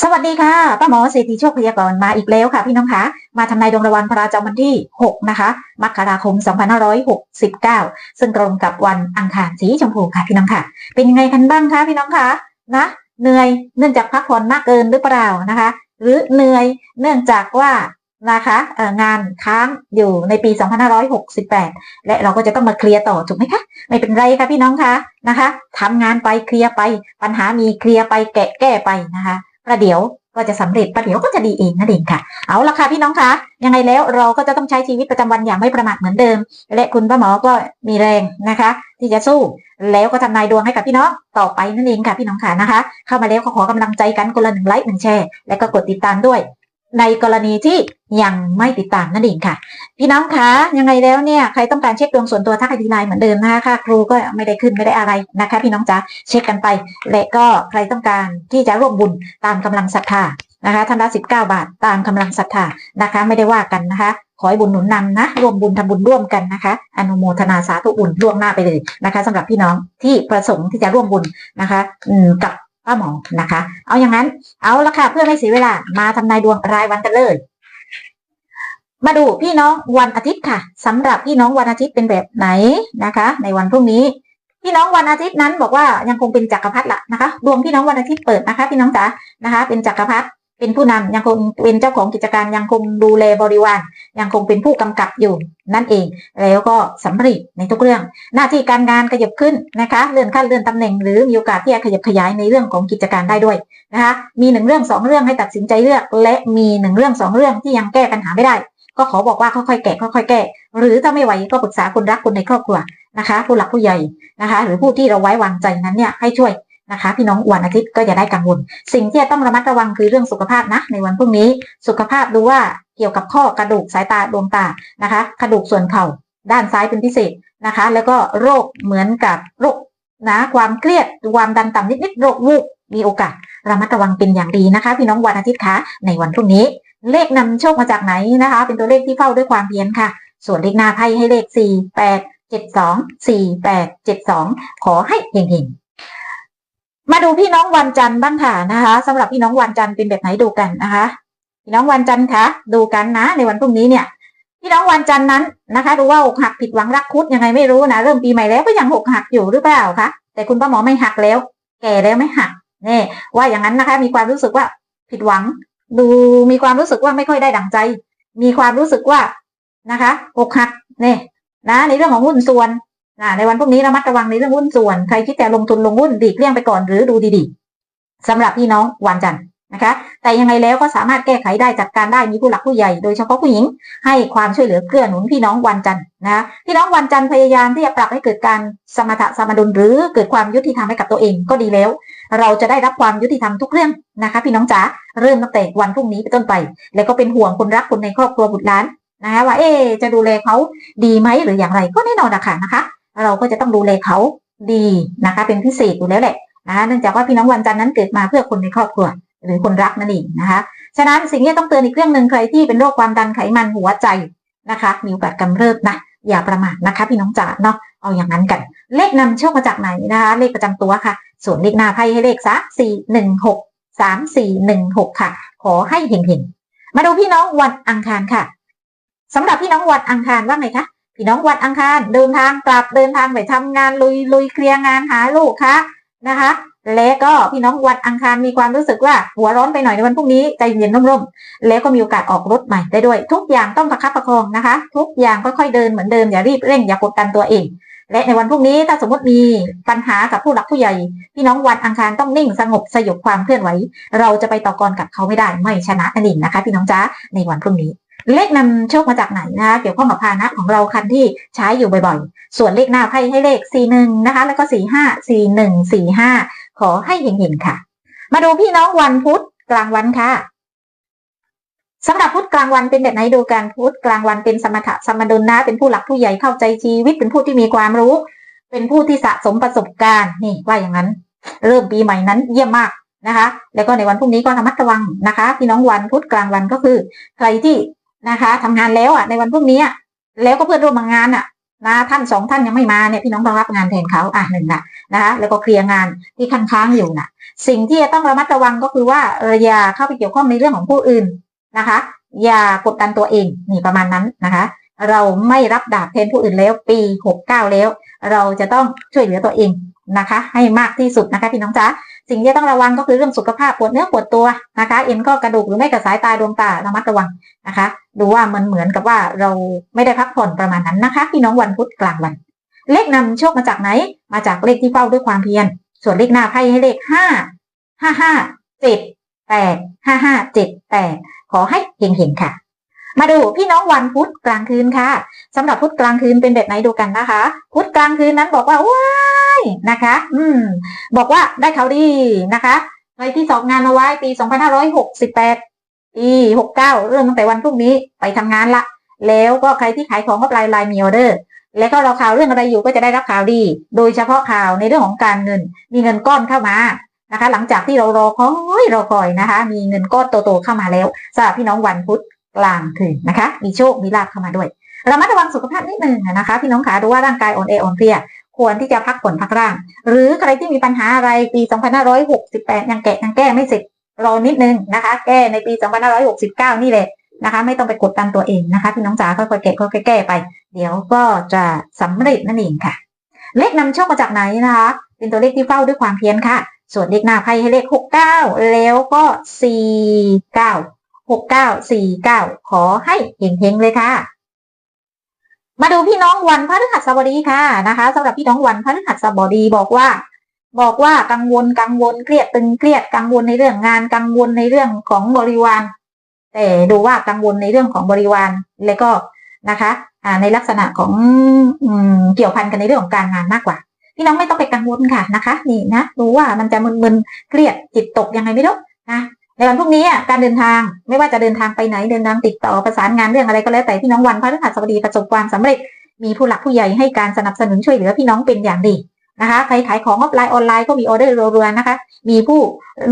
สวัสดีค่ะป้าหมอเศรษฐีโชคพยากรณ์มาอีกแล้วค่ะพี่น้องคะมาทำนายดวงระวันประจำวันที่ 6 นะคะมกราคม 2569 ซึ่งตรงกับวันอังคารสีชมพูค่ะพี่น้องค่ะ เป็นยังไงกันบ้างคะพี่น้องคะนะเหนื่อยเนื่องจากพักผ่อนมากเกินหรือเปล่านะคะ หรือเหนื่อยเนื่องจากว่านะคะงานค้างอยู่ในปี 2568 และเราก็จะต้องมาเคลียร์ต่อถูกไหมคะ ไม่เป็นไรค่ะพี่น้องคะนะคะทำงานไปเคลียร์ไปปัญหามีเคลียร์ไปแกะแก้ไปนะคะ ประเดี๋ยวก็จะสำเร็จประเดี๋ยวก็จะดีเองนั่นเองค่ะ เอาละค่ะพี่น้องคะยังไงแล้วเราก็จะต้องใช้ชีวิตประจำวันอย่างไม่ประมาทเหมือนเดิม และคุณป้าหมอก็มีแรงนะคะ ที่จะสู้แล้วก็ทำนายดวงให้กับพี่น้องต่อไปนั่นเองค่ะพี่น้องค่ะนะคะ เข้ามาแล้วก็ขอกำลังใจกันคนละหนึ่งไลค์หนึ่งแชร์และก็กดติดตามด้วย ในกรณีที่ยังไม่ติดตามนั่นเองค่ะ พี่น้องคะยังไงแล้วเนี่ยใครต้องการเช็คดวงส่วนตัวทักไอดีไลน์เหมือนเดิมนะคะค่าครูก็ไม่ได้ขึ้นไม่ได้อะไรนะคะ พี่น้องจ๋าเช็คกันไป และก็ใครต้องการที่จะร่วมบุญตามกำลังศรัทธานะคะท่านละสิบเก้าบาทตามกำลังศรัทธานะคะ ไม่ได้ว่ากันนะคะ ขอให้บุญหนุนนำนะร่วมบุญทำบุญร่วมกันนะคะ อนุโมทนาสาธุบุญล่วงหน้าไปเลยนะคะสำหรับพี่น้องที่ประสงค์ที่จะร่วมบุญนะคะกับ ป้าหมอนะคะ เอาอย่างนั้น เอาละค่ะเพื่อไม่เสียเวลา มาทำนายดวงรายวันกันเลย มาดูพี่น้องวันอาทิตย์ค่ะสำหรับพี่น้องวันอาทิตย์เป็นแบบไหนนะคะ ในวันพรุ่งนี้ พี่น้องวันอาทิตย์นั้นบอกว่ายังคงเป็นจักรพรรดิละนะคะ ดวงพี่น้องวันอาทิตย์เปิดนะคะ พี่น้องจ๋านะคะ เป็นจักรพรรดิ เป็นผู้นำยังคงเป็นเจ้าของกิจการยังคงดูแลบริวารยังคงเป็นผู้กำกับอยู่นั่นเอง แล้วก็สำเร็จในทุกเรื่อง หน้าที่การงานขยับขึ้นนะคะ เลื่อนขั้นเลื่อนตำแหน่งหรือมีโอกาสที่จะขยับขยายในเรื่องของกิจการได้ด้วยนะคะมีหนึ่งเรื่องสองเรื่องให้ตัดสินใจเลือก และมีหนึ่งเรื่องสองเรื่องที่ยังแก้ปัญหาไม่ได้ก็ขอบอกว่าค่อยๆแก้ค่อยๆแก้หรือถ้าไม่ไหวก็ปรึกษาคนรักคนในครอบครัวนะคะ ผู้หลักผู้ใหญ่นะคะ หรือผู้ที่เราไว้วางใจนั้นเนี่ยให้ช่วย นะคะ พี่น้องวันอาทิตย์ก็จะได้กังวล สิ่งที่จะต้องระมัดระวังคือเรื่องสุขภาพนะ ในวันพรุ่งนี้สุขภาพดูว่าเกี่ยวกับข้อกระดูกสายตาดวงตานะคะ กระดูกส่วนเข่าด้านซ้ายเป็นพิเศษนะคะ แล้วก็โรคเหมือนกับโรคนะความเครียดความดันต่ำนิดๆโรควูบมีโอกาสระมัดระวังเป็นอย่างดีนะคะ พี่น้องวันอาทิตย์คะในวันพรุ่งนี้ เลขนำโชคมาจากไหนนะคะ เป็นตัวเลขที่เฝ้าด้วยความเพียรค่ะ ส่วนเลขหน้าไพ่ให้เลข 4 8 7 2 4 8 7 2 ขอให้เฮงๆ มาดูพี่น้องวันจันทร์บ้างค่ะนะคะสำหรับพี่น้องวันจันทร์เป็นแบบไหนดูกันนะคะ พี่น้องวันจันทร์คะดูกันนะ ในวันพรุ่งนี้เนี่ย พี่น้องวันจันทร์นั้นนะคะดูว่าอกหักผิดหวังรักคุดยังไงไม่รู้นะเริ่มปีใหม่แล้วก็ยังอกหักอยู่หรือเปล่าคะแต่คุณป้าหมอไม่หักแล้ว แก่แล้วไม่หักเนี่ว่าอย่างนั้นนะคะ มีความรู้สึกว่าผิดหวัง ดูมีความรู้สึกว่าไม่ค่อยได้ดั่งใจ มีความรู้สึกว่านะคะอกหักเนี่ยนะ ในเรื่องของหุ้นส่วน ในวันพรุ่งนี้ระมัดระวังในเรื่องหุ้นส่วน ใครคิดแต่ลงทุนลงหุ้นดีกเลี่ยงไปก่อนหรือดูดีๆสำหรับพี่น้องวันจันทร์นะคะ แต่ยังไงแล้วก็สามารถแก้ไขได้จัดการได้มีผู้หลักผู้ใหญ่โดยเฉพาะผู้หญิง ให้ความช่วยเหลือเกื้อหนุนพี่น้องวันจันทร์นะพี่น้องวันจันทร์พยายามที่จะปรับให้เกิดการสมรรถะสมดุลหรือเกิดความยุติธรรมให้กับตัวเองก็ดีแล้ว เราจะได้รับความยุติธรรมทุกเรื่องนะคะ พี่น้องจ๋าเริ่มตั้งแต่วันพรุ่งนี้เป็นต้นไป แล้วก็เป็นห่วงคนรักคนในครอบครัวบุตรหลานนะคะว่าเอ๊จะดูแลเขาดีไหมหรืออย่างไรก็แน่นอนนะคะนะคะ เราก็จะต้องดูแลเขาดีนะคะ เป็นพิเศษอยู่แล้วแหละนะคะเนื่องจากว่าพี่น้องวันจันทร์นั้นเกิดมาเพื่อคนในครอบครัว หรือคนรักนั่นเองนะคะ ฉะนั้นสิ่งที่ต้องเตือนอีกเรื่องหนึ่งใครที่เป็นโรคความดันไขมันหัวใจนะคะ มีโอกาสกำเริบนะอย่าประมาทนะคะ พี่น้องจ๋าเนาะเอาอย่างนั้นกัน เลขนำโชคมาจากไหนนะคะ เลขประจำตัวค่ะ ส่วนเลขหน้าไพ่ให้เลขสามสี่หนึ่งหกสามสี่หนึ่งหกค่ะ ขอให้เห็นๆมาดูพี่น้องวันอังคารค่ะสำหรับพี่น้องวันอังคารว่าไงคะ พี่น้องวันอังคารเดินทางกลับเดินทางไปทำงานลุยลุยเคลียร์งานหาลูกค่ะนะคะ และก็พี่น้องวันอังคารมีความรู้สึกว่าหัวร้อนไปหน่อยในวันพรุ่งนี้ใจเย็นร่มๆแล้วก็มีโอกาสออกรถใหม่ได้ด้วย ทุกอย่างต้องประคับประคองนะคะ ทุกอย่างค่อยๆเดินเหมือนเดิมอย่ารีบเร่งอย่ากดดันตัวเองและในวันพรุ่งนี้ถ้าสมมติมีปัญหากับผู้หลักผู้ใหญ่ พี่น้องวันอังคารต้องนิ่งสงบสยบความเคลื่อนไหว เราจะไปต่อกรกับเขาไม่ได้ไม่ชนะนั่นเองนะคะ พี่น้องจ้าในวันพรุ่งนี้ เลขนำโชคมาจากไหนนะคะเกี่ยวข้องกับพานะของเราคันที่ใช้อยู่บ่อยๆ ส่วนเลขหน้าไพ่ให้เลข 41 นะคะ แล้วก็ 45 41 45 ขอให้เห็นๆค่ะ มาดูพี่น้องวันพุธกลางวันค่ะสำหรับพุธกลางวันเป็นแบบไหนดูกันพุธกลางวันเป็นสมถะสมดุลนะ เป็นผู้หลักผู้ใหญ่เข้าใจชีวิต เป็นผู้ที่มีความรู้ เป็นผู้ที่สะสมประสบการณ์นี่ว่าอย่างนั้น เริ่มปีใหม่นั้นเยี่ยมมากนะคะ แล้วก็ในวันพรุ่งนี้ก็ระมัดระวังนะคะ พี่น้องวันพุธกลางวันก็คือ ใครที่ นะคะทำงานแล้วอะในวันพรุ่งนี้แล้วก็เพื่อนร่วมงานอะนะท่านสองท่านยังไม่มาเนี่ยพี่น้องต้องรับงานแทนเขาอะหนึ่งนะนะคะแล้วก็เคลียร์งานที่ค้างค้างอยู่นะสิ่งที่จะต้องระมัดระวังก็คือว่าเอออย่าเข้าไปเกี่ยวข้องในเรื่องของผู้อื่นนะคะ อย่ากดดันตัวเองนี่ประมาณนั้นนะคะ เราไม่รับดาบแทนผู้อื่นแล้วปีหกเก้าแล้ว เราจะต้องช่วยเหลือตัวเอง นะคะ ให้มากที่สุดนะคะพี่น้องจ๊ะสิ่งที่ต้องระวังก็คือเรื่องสุขภาพปวดเนื้อปวดตัวนะคะ เอ็นก็กระดูกหรือไม่กระสายตาดวงตาระมัดระวังนะคะ ดูว่ามันเหมือนกับว่าเราไม่ได้พักผ่อนประมาณนั้นนะคะ พี่น้องวันพุธกลางวัน เลขนำโชคมาจากไหน มาจากเลขที่เฝ้าด้วยความเพียรส่วนเลขหน้าไพ่ให้เลขห้าห้าห้าเจ็ดแปดห้าห้าเจ็ดแปดขอให้เฮงๆค่ะ มาดูพี่น้องวันพุธกลางคืนค่ะสำหรับพุธกลางคืนเป็นแบบไหนดูกันนะคะ พุธกลางคืนนั้นบอกว่าว้ายนะคะ อืม บอกว่าได้ข่าวดีนะคะใครที่สอบงานเอาไว้ปี 2568 ปี 69 เริ่มตั้งแต่วันพรุ่งนี้ไปทำงานละ แล้วก็ใครที่ขายของก็ปลายลายมีออเดอร์แล้วก็รอข่าวเรื่องอะไรอยู่ก็จะได้รับข่าวดี โดยเฉพาะข่าวในเรื่องของการเงิน มีเงินก้อนเข้ามานะคะ หลังจากที่เรารอคอยรอคอยนะคะ มีเงินก้อนโตๆเข้ามาแล้วสำหรับพี่น้องวันพุธ กลางคืนนะคะ มีโชค มีลาภเข้ามาด้วยเรามาระวังสุขภาพนิดนึงนะคะพี่น้องขาดูว่าร่างกายอ่อนแออ่อนเพลียควรที่จะพักผ่อนพักร่าง หรือใครที่มีปัญหาอะไรปี 2568 ยังแกะยังแก้ไม่เสร็จรอนิดนึงนะคะ แก้ในปี 2569 นี่แหละนะคะ ไม่ต้องไปกดดันตัวเองนะคะพี่น้องจ๋าค่อยๆแกะค่อยๆแก้ไป เดี๋ยวก็จะสำเร็จนั่นเองค่ะ เลขนำโชคมาจากไหนนะคะ เป็นตัวเลขที่เฝ้าด้วยความเพียรค่ะ ส่วนเลขหน้าไพ่ให้เลข 69 แล้วก็ 49 6949 ขอให้เฮงๆเลยค่ะ มาดูพี่น้องวันพฤหัสบดีค่ะนะคะสำหรับพี่น้องวันพฤหัสบดีบอกว่า บอกว่ากังวลกังวลเครียดตึงเครียดกังวลในเรื่องงานกังวลในเรื่องของบริวารแต่ดูว่ากังวลในเรื่องของบริวารแล้วก็นะคะในลักษณะของอเกี่ยวพันกันในเรื่องของการงานมากกว่า พี่น้องไม่ต้องไปกังวลค่ะนะคะ นี่นะรู้ว่ามันจะมึนๆเครียดจิตตกยังไงไม่รู้นะ ในวันพรุ่งนี้อะการเดินทางไม่ว่าจะเดินทางไปไหนเดินทางติดต่อประสานงานเรื่องอะไรก็แล้วแต่พี่น้องวันพฤหัสบดีประสบความสำเร็จ มีผู้หลักผู้ใหญ่ให้การสนับสนุนช่วยเหลือพี่น้องเป็นอย่างดีนะคะใครขายของออฟไลน์ออนไลน์ก็มีออเดอร์รัวๆนะคะ มีผู้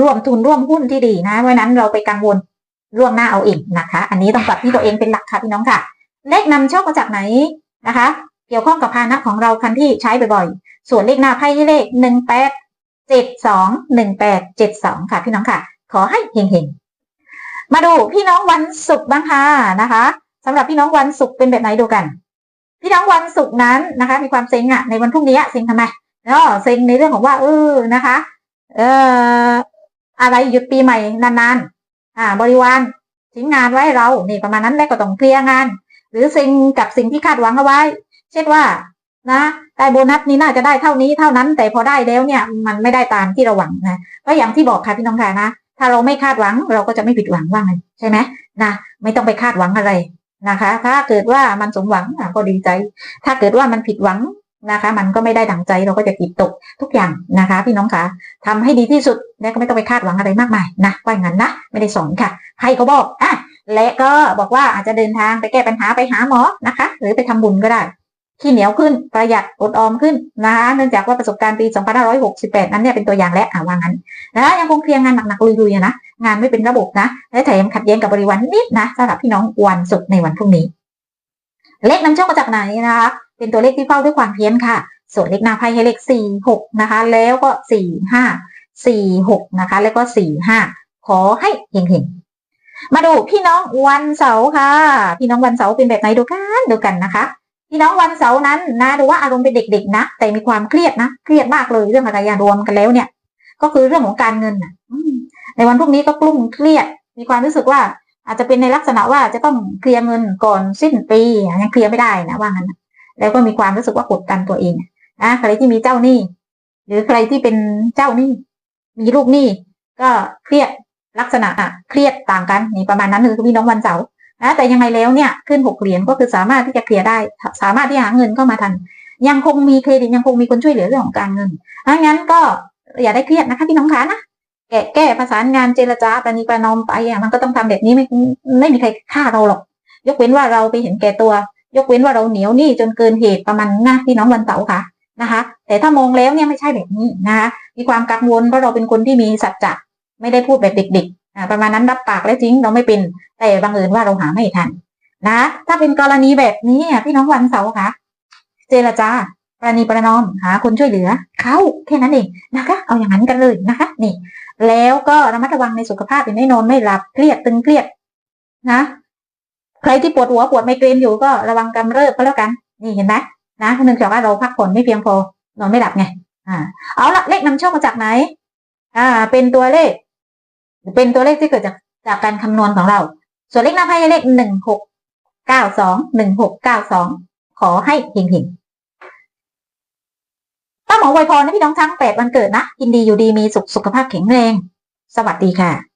ร่วมทุนร่วมหุ้นที่ดีนะเพราะนั้นเราไปกังวลล่วงหน้าเอาเองนะคะ อันนี้ต้องปรับที่ตัวเองเป็นหลักค่ะพี่น้องค่ะ เลขนำโชคมาจากไหนนะคะ เกี่ยวข้องกับพานะของเราคันที่ใช้บ่อยๆ ส่วนเลขหน้าไพ่เลขหนึ่งแปดเจ็ดสองหนึ่งแปดเจ็ดสองค่ะพี่น้องค่ะ ขอให้เฮงๆ มาดูพี่น้องวันศุกร์บ้างค่ะนะคะสำหรับพี่น้องวันศุกร์เป็นแบบไหนดูกัน พี่น้องวันศุกร์นั้นนะคะ มีความเซ็งอะในวันพรุ่งนี้เซ็งทำไมเนาะเซ็งในเรื่องของว่าเออนะคะ เอ่ออะไรหยุดปีใหม่นานๆ อ่า บริวารทิ้งงานไว้เรานี่ประมาณนั้นแล้วก็ต้องเคลียร์งาน หรือเซ็งกับสิ่งที่คาดหวังเอาไว้ เช่นว่านะได้โบนัสนี้น่าจะได้เท่านี้เท่านั้น แต่พอได้แล้วเนี่ย มันไม่ได้ตามที่เราหวังนะก็อย่างที่บอกค่ะพี่น้องค่ะนะ ถ้าเราไม่คาดหวังเราก็จะไม่ผิดหวังว่าไงใช่ไหมนะไม่ต้องไปคาดหวังอะไรนะคะ ถ้าเกิดว่ามันสมหวังก็ดีใจ ถ้าเกิดว่ามันผิดหวังนะคะ มันก็ไม่ได้ดังใจเราก็จะติดตกทุกอย่างนะคะ พี่น้องคะทำให้ดีที่สุดแล้วก็ไม่ต้องไปคาดหวังอะไรมากมายนะว่าอย่างนั้นนะไม่ได้สอนค่ะให้เขาบอกอะและก็บอกว่าอาจจะเดินทางไปแก้ปัญหาไปหาหมอนะคะ หรือไปทำบุญก็ได้ ขี้เหนียวขึ้นประหยัดอดออมขึ้นนะคะเนื่องจากว่าประสบการณ์ปี 2568 นั้นเนี่ยเป็นตัวอย่างและอ่าว่างั้นนะยังคงเคลียร์งานหนักๆลุยๆนะงานไม่เป็นระบบนะและแถมขัดแย้งกับบริวารนิดนะสำหรับพี่น้องวันศุกร์ในวันพรุ่งนี้ เลขนำโชคมาจากไหนนะคะเป็นตัวเลขที่เฝ้าด้วยความเพี้ยรค่ะ ส่วนเลขหน้าไพ่ให้เลข 4 6 นะคะ แล้วก็ 4 5 4 6 นะคะ แล้วก็ 4 5 ขอให้เฮงๆมาดูพี่น้องวันเสาร์ค่ะ พี่น้องวันเสาร์เป็นแบบไหนดูกันดูกันนะคะ พี่น้องวันเสาร์นั้นนะดูว่าอารมณ์เป็นเด็กๆนะแต่มีความเครียดนะเครียดมากเลยเรื่องอะไรอย่างรวมกันแล้วเนี่ย ก็คือเรื่องของการเงินนะในวันพรุ่งนี้ก็กลุ้มเครียด มีความรู้สึกว่า อาจจะเป็นในลักษณะว่าจะต้องเคลียร์เงินก่อนสิ้นปียังเคลียร์ไม่ได้นะว่างั้นแล้วก็มีความรู้สึกว่ากดดันตัวเองนะใครที่มีเจ้าหนี้หรือใครที่เป็นเจ้าหนี้มีลูกหนี้ก็เครียดลักษณะอะเครียดต่างกันนี่ประมาณนั้นคือพี่น้องวันเสาร์ นะแต่ยังไงแล้วเนี่ยขึ้นหกเหรียญก็คือสามารถที่จะเคลียร์ได้ สามารถที่หาเงินเข้ามาทัน ยังคงมีเครดิตยังคงมีคนช่วยเหลือเรื่องของการเงินถ้างั้นก็อย่าได้เครียดนะคะพี่น้องคะนะแกะแก้ประสานงานเจรจาปณีประนอมไปอะมันก็ต้องทำแบบนี้ไม่ไม่มีใครฆ่าเราหรอก ยกเว้นว่าเราไปเห็นแก่ตัว ยกเว้นว่าเราเหนียวหนี้จนเกินเหตุประมาณนะพี่น้องวันเสาร์ค่ะนะคะ แต่ถ้ามองแล้วเนี่ยไม่ใช่แบบนี้นะคะมีความกังวลเพราะเราเป็นคนที่มีสัจจะไม่ได้พูดแบบเด็กๆ ประมาณนั้นรับปากแล้วจริงเราไม่เป็น แต่บังเอิญว่าเราหาไม่ทัน นะ ถ้าเป็นกรณีแบบนี้พี่น้องวันเสาร์ค่ะ เจรจาประนีประนอมหาคนช่วยเหลือเขาแค่นั้นเองนะคะ เอาอย่างนั้นกันเลยนะคะ นี่ แล้วก็ระมัดระวังในสุขภาพเป็นไม่นอนไม่หลับเครียดตึงเครียดนะ ใครที่ปวดหัวปวดไมเกรนอยู่ก็ระวังกำเริบก็แล้วกัน นี่เห็นไหมนะเนื่องจากว่าเราพักผ่อนไม่เพียงพอนอนไม่หลับไงอ่าเอาละเลขนำโชคมาจากไหน อ่า เป็นตัวเลข เป็นตัวเลขที่เกิดจากจากการคำนวณของเรา ส่วนเลขหน้าไพ่เลขหนึ่งหกเก้าสองหนึ่งหกเก้าสองขอให้เฮงๆป้าหมอไวยพรนะพี่น้องทั้งแปดวันเกิดนะยินดีอยู่ดีมีสุขสุขภาพแข็งแรง สวัสดีค่ะ